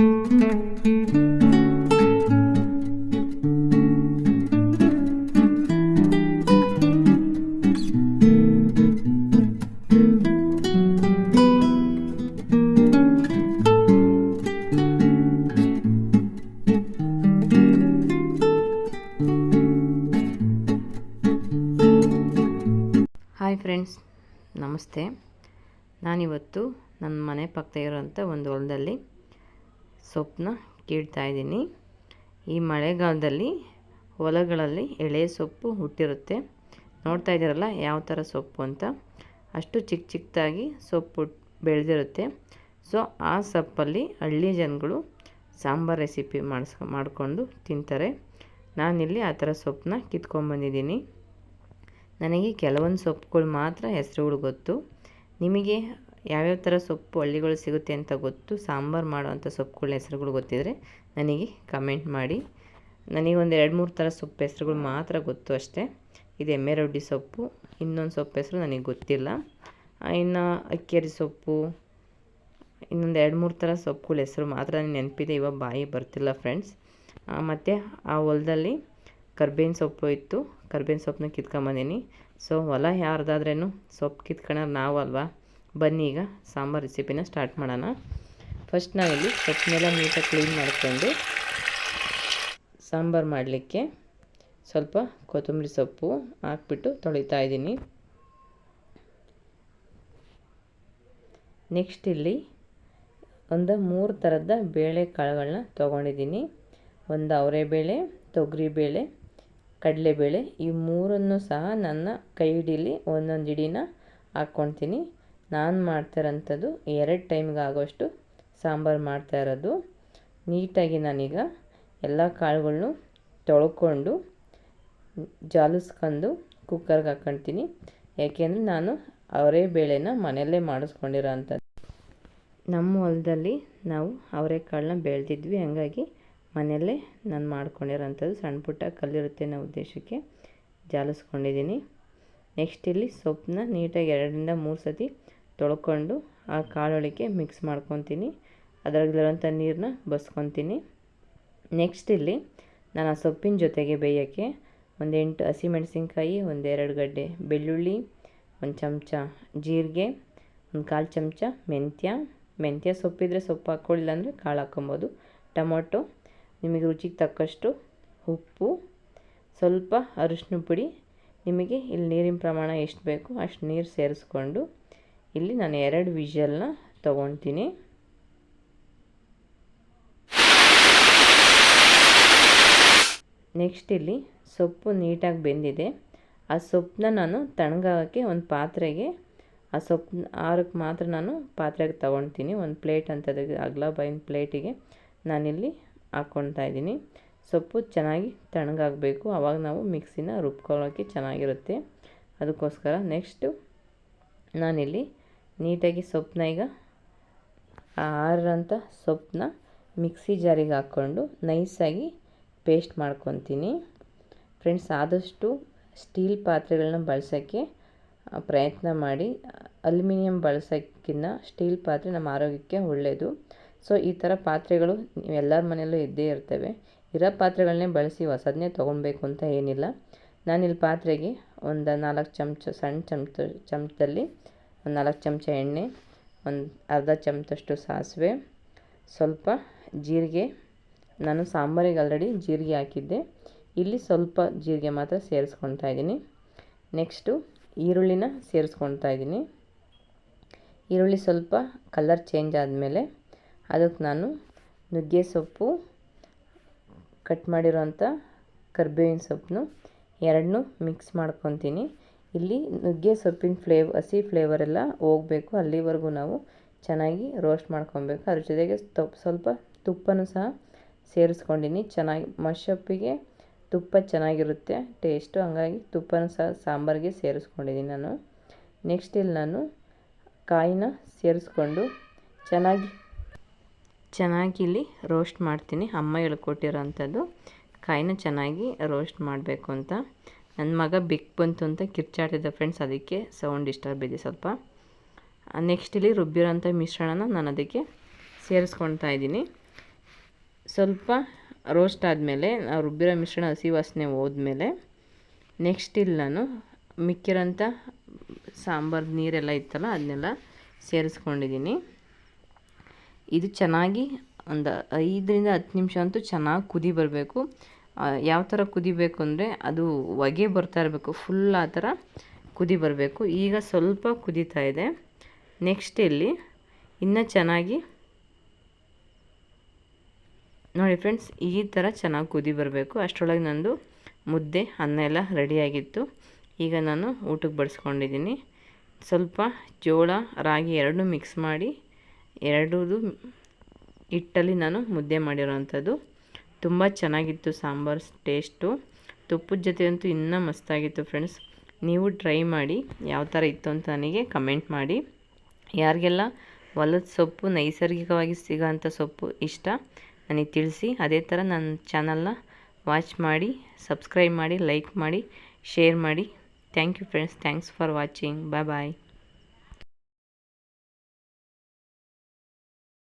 Hi friends ನಮಸ್ತೆ. ನಾನಿವತ್ತು ನನ್ನ ಮನೆ ಪಕ್ಕ ಇರೋಂಥ ಒಂದು ಹೊಲದಲ್ಲಿ ಸೊಪ್ಪನ್ನ ಕೀಳ್ತಾ ಇದ್ದೀನಿ. ಈ ಮಳೆಗಾಲದಲ್ಲಿ ಹೊಲಗಳಲ್ಲಿ ಎಳೆ ಸೊಪ್ಪು ಹುಟ್ಟಿರುತ್ತೆ. ನೋಡ್ತಾ ಇದ್ದೀರಲ್ಲ ಯಾವ ಥರ ಸೊಪ್ಪು ಅಂತ. ಅಷ್ಟು ಚಿಕ್ಕ ಚಿಕ್ಕದಾಗಿ ಸೊಪ್ಪು ಬೆಳೆದಿರುತ್ತೆ. ಸೊ, ಆ ಸೊಪ್ಪಲ್ಲಿ ಹಳ್ಳಿ ಜನಗಳು ಸಾಂಬಾರು ರೆಸಿಪಿ ಮಾಡಿಸ್, ಮಾಡಿಕೊಂಡು ತಿಂತಾರೆ. ನಾನಿಲ್ಲಿ ಆ ಥರ ಸೊಪ್ಪನ್ನ ಕಿತ್ಕೊಂಡ್ಬಂದಿದ್ದೀನಿ ನನಗೆ ಕೆಲವೊಂದು ಸೊಪ್ಪುಗಳು ಮಾತ್ರ ಹೆಸರುಗಳು ಗೊತ್ತು. ನಿಮಗೆ ಯಾವ್ಯಾವ ಥರ ಸೊಪ್ಪು ಹಳ್ಳಿಗಳು ಸಿಗುತ್ತೆ ಅಂತ ಗೊತ್ತು. ಸಾಂಬಾರು ಮಾಡುವಂಥ ಸೊಪ್ಪುಗಳ ಹೆಸರುಗಳು ಗೊತ್ತಿದ್ದರೆ ನನಗೆ ಕಮೆಂಟ್ ಮಾಡಿ. ನನಗೆ ಒಂದು ಎರಡು ಮೂರು ಥರ ಸೊಪ್ಪು ಹೆಸರುಗಳು ಮಾತ್ರ ಗೊತ್ತು ಅಷ್ಟೇ. ಇದು ಎಮ್ಮೆ ರೊಡ್ಡಿ ಸೊಪ್ಪು, ಇನ್ನೊಂದು ಸೊಪ್ಪು ಹೆಸರು ನನಗೆ ಗೊತ್ತಿಲ್ಲ. ಇನ್ನು ಅಕ್ಕೇರಿ ಸೊಪ್ಪು, ಇನ್ನೊಂದು ಎರಡು ಮೂರು ಥರ ಸೊಪ್ಪುಗಳ ಹೆಸರು ಮಾತ್ರ ನನಗೆ ನೆನಪಿದೆ, ಇವಾಗ ಬಾಯಿ ಬರ್ತಿಲ್ಲ ಫ್ರೆಂಡ್ಸ್ ಮತ್ತು ಆ ಹೊಲದಲ್ಲಿ ಕರ್ಬೇವಿನ ಸೊಪ್ಪು ಇತ್ತು. ಕರ್ಬೇವಿನ ಸೊಪ್ಪನ್ನ ಕಿತ್ಕೊಂಬಂದೀನಿ ಸೊ ಹೊಲ ಯಾರ್ದಾದ್ರೇನು ಸೊಪ್ಪು ಕಿತ್ಕೊಳ್ಳೋರು ನಾವಲ್ವಾ? ಬನ್ನಿ ಈಗ ಸಾಂಬಾರು ರೆಸಿಪಿನ ಸ್ಟಾರ್ಟ್ ಮಾಡೋಣ. ಫಸ್ಟ್ ನಾವಿಲ್ಲಿ ಸೊಪ್ಪನ್ನೆಲ್ಲ ನೀಟಾಗಿ ಕ್ಲೀನ್ ಮಾಡಿಕೊಂಡು ಸಾಂಬಾರು ಮಾಡಲಿಕ್ಕೆ ಸ್ವಲ್ಪ ಕೊತ್ತಂಬರಿ ಸೊಪ್ಪು ಹಾಕ್ಬಿಟ್ಟು ತೊಳಿತಾ ಇದ್ದೀನಿ. ನೆಕ್ಸ್ಟ್ ಇಲ್ಲಿ ಒಂದು ಮೂರು ಥರದ ಬೇಳೆ ಕಾಳುಗಳನ್ನ ತೊಗೊಂಡಿದ್ದೀನಿ. ಒಂದು ಅವರೆಬೇಳೆ, ತೊಗರಿಬೇಳೆ, ಕಡಲೆಬೇಳೆ, ಈ ಮೂರನ್ನು ಸಹ ನನ್ನ ಕೈ ಹಿಡೀಲಿ ಒಂದೊಂದು ಹಿಡಿನ ಹಾಕ್ಕೊಳ್ತೀನಿ. ನಾನು ಮಾಡ್ತಾರಂಥದ್ದು ಎರಡು ಟೈಮ್ಗೆ ಆಗೋಷ್ಟು ಸಾಂಬಾರು ಮಾಡ್ತಾ ಇರೋದು. ನೀಟಾಗಿ ನಾನೀಗ ಎಲ್ಲ ಕಾಳುಗಳನ್ನು ತೊಳ್ಕೊಂಡು ಜಾಲಿಸ್ಕೊಂಡು ಕುಕ್ಕರ್ಗೆ ಹಾಕ್ಕೊಳ್ತೀನಿ ಯಾಕೆಂದರೆ ನಾನು ಅವರೇ ಬೇಳೆನ ಮನೆಯಲ್ಲೇ ಮಾಡಿಸ್ಕೊಂಡಿರೋ ಅಂಥದ್ದು. ನಮ್ಮ ಹೊಲದಲ್ಲಿ ನಾವು ಅವರೆಕಾಳನ್ನ ಬೆಳೆದಿದ್ವಿ. ಹಂಗಾಗಿ ಮನೆಯಲ್ಲೇ ನಾನು ಮಾಡ್ಕೊಂಡಿರೋಂಥದ್ದು ಸಣ್ಣ ಪುಟ್ಟ ಕಲ್ಲಿರುತ್ತೆ ಅನ್ನೋ ಉದ್ದೇಶಕ್ಕೆ ಜಾಲಿಸ್ಕೊಂಡಿದ್ದೀನಿ. ನೆಕ್ಸ್ಟ್ ಇಲ್ಲಿ ಸೊಪ್ಪನ್ನ ನೀಟಾಗಿ ಎರಡರಿಂದ ಮೂರು ಸತಿ ತೊಳ್ಕೊಂಡು ಆ ಕಾಳೊಳಗೆ ಮಿಕ್ಸ್ ಮಾಡ್ಕೊತೀನಿ. ಅದರಲ್ಲಿರೋಂಥ ನೀರನ್ನ ಬಸ್ಕೊತೀನಿ. ನೆಕ್ಸ್ಟ್ ಇಲ್ಲಿ ನಾನು ಆ ಸೊಪ್ಪಿನ ಜೊತೆಗೆ ಬೇಯೋಕ್ಕೆ ಒಂದು ಎಂಟು ಹಸಿಮೆಣಸಿನ್ಕಾಯಿ ಒಂದೆರಡು ಗಡ್ಡೆ ಬೆಳ್ಳುಳ್ಳಿ, ಒಂದು ಚಮಚ ಜೀರಿಗೆ, ಒಂದು ಕಾಲು ಚಮಚ ಮೆಂತ್ಯ. ಮೆಂತ್ಯ ಸೊಪ್ಪಿದ್ರೆ ಸೊಪ್ಪು ಹಾಕ್ಕೊಳ್ಳಿಲ್ಲ ಅಂದರೆ ಕಾಳು ಹಾಕ್ಕೊಬೋದು. ಟೊಮೊಟೊ, ನಿಮಗೆ ರುಚಿಗೆ ತಕ್ಕಷ್ಟು ಉಪ್ಪು, ಸ್ವಲ್ಪ ಅರಿಶಿನ ಪುಡಿ. ನಿಮಗೆ ಇಲ್ಲಿ ನೀರಿನ ಪ್ರಮಾಣ ಎಷ್ಟು ಬೇಕು ಅಷ್ಟು ನೀರು ಸೇರಿಸ್ಕೊಂಡು ಇಲ್ಲಿ ನಾನು ಎರಡು ವಿಷಲ್ನ ತೊಗೊತೀನಿ. ನೆಕ್ಸ್ಟ್ ಇಲ್ಲಿ ಸೊಪ್ಪು ನೀಟಾಗಿ ಬೆಂದಿದೆ. ಆ ಸೊಪ್ಪನ್ನ ನಾನು ತಣ್ಣಗಾಗೋಕ್ಕೆ ಒಂದು ಪಾತ್ರೆಗೆ, ಆ ಸೊಪ್ಪು ಆರಕ್ಕೆ ಮಾತ್ರ ನಾನು ಪಾತ್ರೆಗೆ ತೊಗೊಳ್ತೀನಿ ಒಂದು ಪ್ಲೇಟ್ ಅಂಥದ್ದು ಅಗಲ ಬೈನ್ ಪ್ಲೇಟಿಗೆ ನಾನಿಲ್ಲಿ ಹಾಕ್ಕೊಳ್ತಾ ಇದ್ದೀನಿ. ಸೊಪ್ಪು ಚೆನ್ನಾಗಿ ತಣ್ಣಗಾಗಬೇಕು. ಆವಾಗ ನಾವು ಮಿಕ್ಸಿನ ರುಬ್ಕೊಳ್ಳೋಕ್ಕೆ ಚೆನ್ನಾಗಿರುತ್ತೆ. ಅದಕ್ಕೋಸ್ಕರ ನೆಕ್ಸ್ಟು ನಾನಿಲ್ಲಿ ನೀಟಾಗಿ ಸೊಪ್ಪನ್ನ ಈಗ ಆರಂಥ ಸೊಪ್ಪನ್ನ ಮಿಕ್ಸಿ ಜಾರಿಗೆ ಹಾಕ್ಕೊಂಡು ನೈಸಾಗಿ ಪೇಸ್ಟ್ ಮಾಡ್ಕೊತೀನಿ. ಫ್ರೆಂಡ್ಸ್, ಆದಷ್ಟು ಸ್ಟೀಲ್ ಪಾತ್ರೆಗಳನ್ನ ಬಳಸೋಕ್ಕೆ ಪ್ರಯತ್ನ ಮಾಡಿ. ಅಲ್ಯೂಮಿನಿಯಂ ಬಳಸೋಕ್ಕಿಂತ ಸ್ಟೀಲ್ ಪಾತ್ರೆ ನಮ್ಮ ಆರೋಗ್ಯಕ್ಕೆ ಒಳ್ಳೆಯದು ಸೊ, ಈ ಥರ ಪಾತ್ರೆಗಳು ಎಲ್ಲರ ಮನೆಯಲ್ಲೂ ಇದ್ದೇ ಇರ್ತವೆ. ಇರೋ ಪಾತ್ರೆಗಳನ್ನೇ ಬಳಸಿ ಹೊಸದನ್ನೇ ತೊಗೊಳ್ಬೇಕು ಅಂತ ಏನಿಲ್ಲ. ನಾನಿಲ್ಲಿ ಪಾತ್ರೆಗೆ ಒಂದು ನಾಲ್ಕು ಚಮಚ, ಸಣ್ಣ ಚಮಚ, ಚಮಚದಲ್ಲಿ ಒಂದು ನಾಲ್ಕು ಚಮಚ ಎಣ್ಣೆ, ಒಂದು ಅರ್ಧ ಚಮಚಷ್ಟು ಸಾಸಿವೆ, ಸ್ವಲ್ಪ ಜೀರಿಗೆ. ನಾನು ಸಾಂಬಾರಿಗೆ ಆಲ್ರೆಡಿ ಜೀರಿಗೆ ಹಾಕಿದ್ದೆ. ಇಲ್ಲಿ ಸ್ವಲ್ಪ ಜೀರಿಗೆ ಮಾತ್ರ ಸೇರಿಸ್ಕೊಳ್ತಾ ಇದ್ದೀನಿ. ನೆಕ್ಸ್ಟು ಈರುಳ್ಳಿನ ಸೇರಿಸ್ಕೊಳ್ತಾ ಇದ್ದೀನಿ. ಈರುಳ್ಳಿ ಸ್ವಲ್ಪ ಕಲರ್ ಚೇಂಜ್ ಆದಮೇಲೆ ಅದಕ್ಕೆ ನಾನು ನುಗ್ಗೆ ಸೊಪ್ಪು ಕಟ್ ಮಾಡಿರೋಂಥ ಕರ್ಬೇವಿನ ಸೊಪ್ಪನ್ನು ಎರಡನ್ನೂ ಮಿಕ್ಸ್ ಮಾಡ್ಕೊತೀನಿ. ಇಲ್ಲಿ ನುಗ್ಗೆ, ಸೊಪ್ಪಿನ ಫ್ಲೇವ್ ಹಸಿ ಫ್ಲೇವರೆಲ್ಲ ಹೋಗಬೇಕು. ಅಲ್ಲಿವರೆಗೂ ನಾವು ಚೆನ್ನಾಗಿ ರೋಸ್ಟ್ ಮಾಡ್ಕೊಬೇಕು. ಅದ್ರ ಜೊತೆಗೆ ಸ್ವಲ್ಪ ತುಪ್ಪನೂ ಸಹ ಸೇರಿಸ್ಕೊಂಡಿನಿ. ಚೆನ್ನಾಗಿ ಮಶಪ್ಪಿಗೆ ತುಪ್ಪ ಚೆನ್ನಾಗಿರುತ್ತೆ ಟೇಸ್ಟು ಹಂಗಾಗಿ ತುಪ್ಪನೂ ಸಹ ಸಾಂಬಾರಿಗೆ ಸೇರಿಸ್ಕೊಂಡಿದ್ದೀನಿ ನಾನು. ನೆಕ್ಸ್ಟ್ ಇಲ್ಲಿ ನಾನು ಕಾಯಿನ ಸೇರಿಸ್ಕೊಂಡು ಚೆನ್ನಾಗಿ ಚೆನ್ನಾಗಿ ಇಲ್ಲಿ ರೋಸ್ಟ್ ಮಾಡ್ತೀನಿ. ಅಮ್ಮ ಹೇಳ್ಕೊಟ್ಟಿರೋ ಅಂಥದ್ದು ಕಾಯಿನ ಚೆನ್ನಾಗಿ ರೋಸ್ಟ್ ಮಾಡಬೇಕು ಅಂತ. ನನ್ನ ಮಗ ಬಿಕ್ ಬಂತು ಅಂತ ಕಿರ್ಚಾಡ್ತಿದ್ದ ಫ್ರೆಂಡ್ಸ್ ಅದಕ್ಕೆ ಸೌಂಡ್ ಡಿಸ್ಟರ್ಬ್ ಇದೆ ಸ್ವಲ್ಪ. ನೆಕ್ಸ್ಟ್ ಇಲ್ಲಿ ರುಬ್ಬಿರೋಂಥ ಮಿಶ್ರಣನ ನಾನು ಅದಕ್ಕೆ ಸೇರಿಸ್ಕೊಳ್ತಾ ಇದ್ದೀನಿ. ಸ್ವಲ್ಪ ರೋಸ್ಟ್ ಆದಮೇಲೆ ನಾವು ರುಬ್ಬಿರೋ ಮಿಶ್ರಣ ಹಸಿ ವಾಸನೆ ಹೋದ್ಮೇಲೆ ನೆಕ್ಸ್ಟ್ ಇಲ್ಲಿ ನಾನು ಮಿಕ್ಕಿರೋಂಥ ಸಾಂಬಾರು ನೀರೆಲ್ಲ ಇತ್ತಲ್ಲ ಅದನ್ನೆಲ್ಲ ಸೇರಿಸ್ಕೊಂಡಿದ್ದೀನಿ. ಇದು ಚೆನ್ನಾಗಿ ಒಂದು ಐದರಿಂದ ಹತ್ತು ನಿಮಿಷ ಅಂತೂ ಚೆನ್ನಾಗಿ ಕುದಿ ಬರಬೇಕು. ಯಾವ ಥರ ಕುದಿಬೇಕು ಅಂದರೆ ಅದು ಹೊಗೆ ಬರ್ತಾ ಇರಬೇಕು. ಫುಲ್ ಆ ಥರ ಕುದಿ ಬರಬೇಕು. ಈಗ ಸ್ವಲ್ಪ ಕುದೀತಾ ಇದೆ. ನೆಕ್ಸ್ಟ್ ಇಲ್ಲಿ ಇನ್ನೂ ಚೆನ್ನಾಗಿ ನೋಡಿ ಫ್ರೆಂಡ್ಸ್ ಈ ಥರ ಚೆನ್ನಾಗಿ ಕುದಿ ಬರಬೇಕು. ಅಷ್ಟರೊಳಗೆ ನಂದು ಮುದ್ದೆ, ಅನ್ನ ಎಲ್ಲ ರೆಡಿಯಾಗಿತ್ತು ಈಗ ನಾನು ಊಟಕ್ಕೆ ಬಡಿಸ್ಕೊಂಡಿದ್ದೀನಿ. ಸ್ವಲ್ಪ ಜೋಳ, ರಾಗಿ ಎರಡನ್ನೂ ಮಿಕ್ಸ್ ಮಾಡಿ ಎರಡೂ ಹಿಟ್ಟಲ್ಲಿ ನಾನು ಮುದ್ದೆ ಮಾಡಿರೋವಂಥದ್ದು ತುಂಬ ಚೆನ್ನಾಗಿತ್ತು ಸಾಂಬಾರು ಟೇಸ್ಟು. ತುಪ್ಪದ ಜೊತೆ ಅಂತೂ ಇನ್ನೂ ಮಸ್ತಾಗಿತ್ತು ಫ್ರೆಂಡ್ಸ್. ನೀವು ಟ್ರೈ ಮಾಡಿ, ಯಾವ ಥರ ಇತ್ತು ಅಂತ ನನಗೆ ಕಮೆಂಟ್ ಮಾಡಿ. ಯಾರಿಗೆಲ್ಲ ಹೊಲದ ಸೊಪ್ಪು ನೈಸರ್ಗಿಕವಾಗಿ ಸಿಗೋಂಥ ಸೊಪ್ಪು ಇಷ್ಟ, ನನಗೆ ತಿಳಿಸಿ. ಅದೇ ಥರ ನನ್ನ ಚಾನಲ್ನ ವಾಚ್ ಮಾಡಿ, ಸಬ್ಸ್ಕ್ರೈಬ್ ಮಾಡಿ, ಲೈಕ್ ಮಾಡಿ, ಶೇರ್ ಮಾಡಿ. Thank you friends. Thanks for watching. Bye bye.